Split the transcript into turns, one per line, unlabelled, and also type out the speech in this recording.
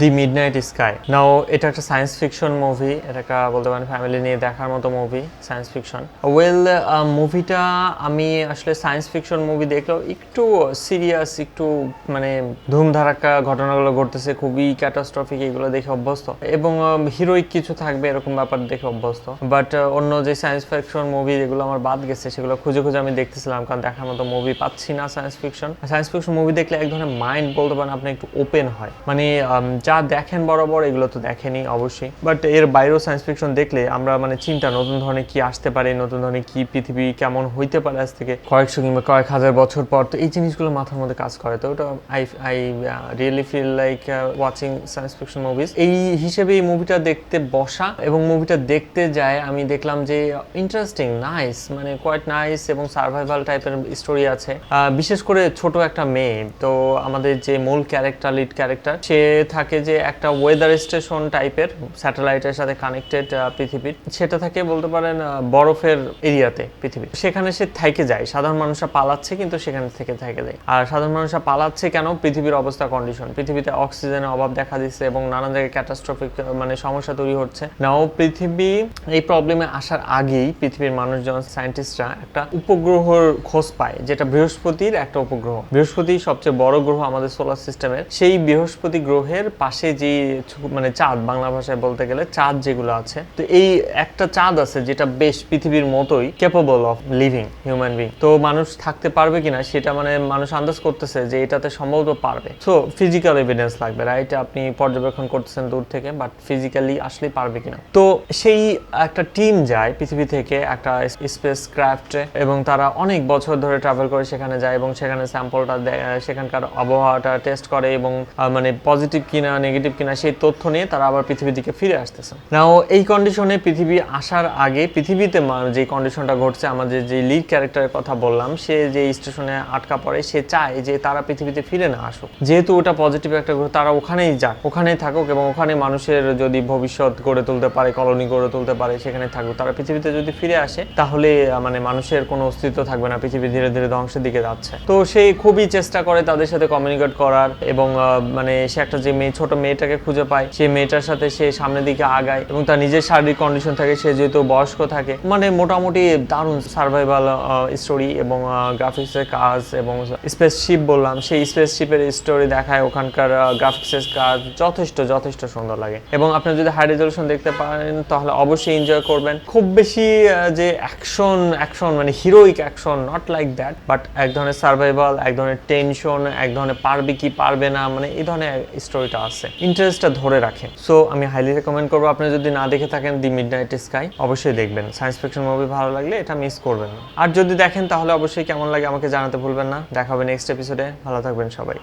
দি midnight sky নাও এটা একটা science fiction movie এটা একটা বলতে পারেন ফ্যামিলি নিয়ে দেখার মতো মুভি সায়েন্স ফিকশন ওয়েল মুভিটা আমি আসলে সায়েন্স ফিকশন মুভি দেখলেও একটু সিরিয়াস একটু মানে ধুমধারাক্কা ঘটনাগুলো ঘটতেছে, খুবই ক্যাটাস্ট্রফিক এগুলো দেখে অভ্যস্ত। এবং হিরোইক কিছু থাকবে এরকম ব্যাপার দেখে অভ্যস্ত। বাট অন্য যে সায়েন্স ফিকশন মুভি যেগুলো আমার বাদ গেছে, সেগুলো খুঁজে খুঁজে আমি দেখতেছিলাম, কারণ দেখার মতো মুভি পাচ্ছি না science fiction science fiction movie দেখলে এক ধরনের মাইন্ড বলতে পারেন আপনি একটু ওপেন হয়। মানে যা দেখেন বরাবর, এগুলো তো দেখেনি অবশ্যই। বাট এর বাইরেও সায়েন্স ফিকশন দেখলে আমরা মানে চিন্তা, নতুন ধরনের কি আসতে পারে, নতুন ধরনের কি পৃথিবী কেমন হইতে পারে আজ থেকে কয়েকশো কিংবা কয়েক হাজার বছর পর, তো এই জিনিসগুলো মাথার মধ্যে কাজ করে। তো ওটা I I really feel like watching science fiction movies এই হিসেবে এই মুভিটা দেখতে বসা এবং মুভিটা দেখতে যায়, আমি দেখলাম যে ইন্টারেস্টিং নাইস মানে কোয়াইট নাইস এবং সার্ভাইভাল টাইপের স্টোরি আছে। বিশেষ করে ছোট একটা মেয়ে, তো আমাদের যে মূল ক্যারেক্টার লিড ক্যারেক্টার সে থাকে যে একটা ওয়েদার স্টেশন টাইপের স্যাটেলাইটের সাথে কানেক্টেড পৃথিবীর, সেটা থাকে বলতে পারেন বরফের এরিয়াতে পৃথিবীর। সেখানে সে থেকে যায়। সাধারণ মানুষরা পালাচ্ছে, কিন্তু সেখানে থেকে থেকে যায়। আর সাধারণ মানুষরা পালাচ্ছে কেন? পৃথিবীর অবস্থা কন্ডিশন পৃথিবীতে অক্সিজেনের অভাব দেখা দিচ্ছে এবং নানান জায়গায় ক্যাটাস্ট্রফিক মানে সমস্যা তৈরি হচ্ছে। নাও পৃথিবী, এই প্রবলেমে আসার আগেই পৃথিবীর মানুষজন সায়েন্টিস্টরা একটা উপগ্রহর খোঁজ পায়, যেটা বৃহস্পতির একটা উপগ্রহ। বৃহস্পতি সবচেয়ে বড় গ্রহ আমাদের সোলার সিস্টেমের সেই বৃহস্পতি গ্রহের পাশে যে মানে চাঁদ, বাংলা ভাষায় বলতে গেলে চাঁদ যেগুলো আছে, তো এই একটা চাঁদ আছে যেটা বেশ পৃথিবীর মতোই capable of living human being তো মানুষ থাকতে পারবে কিনা সেটা মানে মানুষ আন্দাজ করতেছে যে এটাতে সম্ভবত পারবে। তো ফিজিক্যাল এভিডেন্স লাগবে রাইট আপনি পর্যবেক্ষণ করতেছেন দূর থেকে বাট ফিজিক্যালি আসলে পারবে কিনা। তো সেই একটা টিম যায় পৃথিবী থেকে, একটা স্পেস ক্রাফটে এবং তারা অনেক বছর ধরে ট্রাভেল করে সেখানে যায় এবং সেখানে স্যাম্পলটা সেখানকার আবহাওয়াটা টেস্ট করে এবং মানে পজিটিভ কিনা নেগেটিভ কিনা সেই তথ্য নিয়ে তারা আবার পৃথিবীর দিকে ফিরে আসতেছে। নাও এই কন্ডিশনে পৃথিবী আসার আগে পৃথিবীতে যে কন্ডিশনটা ঘটছে, আমাদের যে লিড ক্যারেক্টারের কথা বললাম, সে যে স্টেশনে আটকা পড়ে, সে চায় যে তারা পৃথিবীতে ফিরে না আসুক। যেহেতু ওটা পজিটিভ একটা গ্রহ, তারা ওখানেই যাক, ওখানেই থাকুক এবং ওখানে মানুষের যদি ভবিষ্যৎ গড়ে তুলতে পারে, কলোনি গড়ে তুলতে পারে, সেখানে থাকুক। তারা পৃথিবীতে যদি ফিরে আসে, তাহলে মানে মানুষের কোনো অস্তিত্ব থাকবে না, পৃথিবী ধীরে ধীরে ধ্বংসের দিকে যাচ্ছে। তো সে খুবই চেষ্টা করে তাদের সাথে কমিউনিকেট করার এবং মানে সে একটা যে মেয়ে ছোট মেয়েটাকে খুঁজে পায়। সেই মেয়েটার সাথে সে সামনের দিকে আগায় এবং তার নিজের শারীরিক কন্ডিশন থাকে, সে যেহেতু বয়স্ক থাকে। মানে মোটামুটি দারুণ সার্ভাইভাল স্টোরি এবং গ্রাফিক্সের কাজ এবং স্পেসশিপ বললাম, সেই স্পেসশিপের স্টোরি দেখায় ওখানকার গ্রাফিক্সের কাজ যথেষ্ট যথেষ্ট সুন্দর লাগে। এবং আপনি যদি হাই রেজলিউশন দেখতে পারেন, তাহলে অবশ্যই এনজয় করবেন। খুব বেশি যে অ্যাকশন অ্যাকশন মানে heroic action not like that but এক ধরনের সার্ভাইভাল এক ধরনের টেনশন এক ধরনের পারবে কি পারবে না মানে এই ধরনের স্টোরিটা আছে। ইন্টারেস্টটা ধরে রাখে সো আমি হাইলি রেকমেন্ড করব। আপনি যদি না দেখে থাকেন দি মিড নাইট স্কাই অবশ্যই দেখবেন। সায়েন্স ফিকশন মুভি ভালো লাগলে এটা মিস করবেন না। আর যদি দেখেন, তাহলে অবশ্যই কেমন লাগে আমাকে জানাতে ভুলবেন না। দেখা হবে নেক্সট এপিসোডে ভালো থাকবেন সবাই।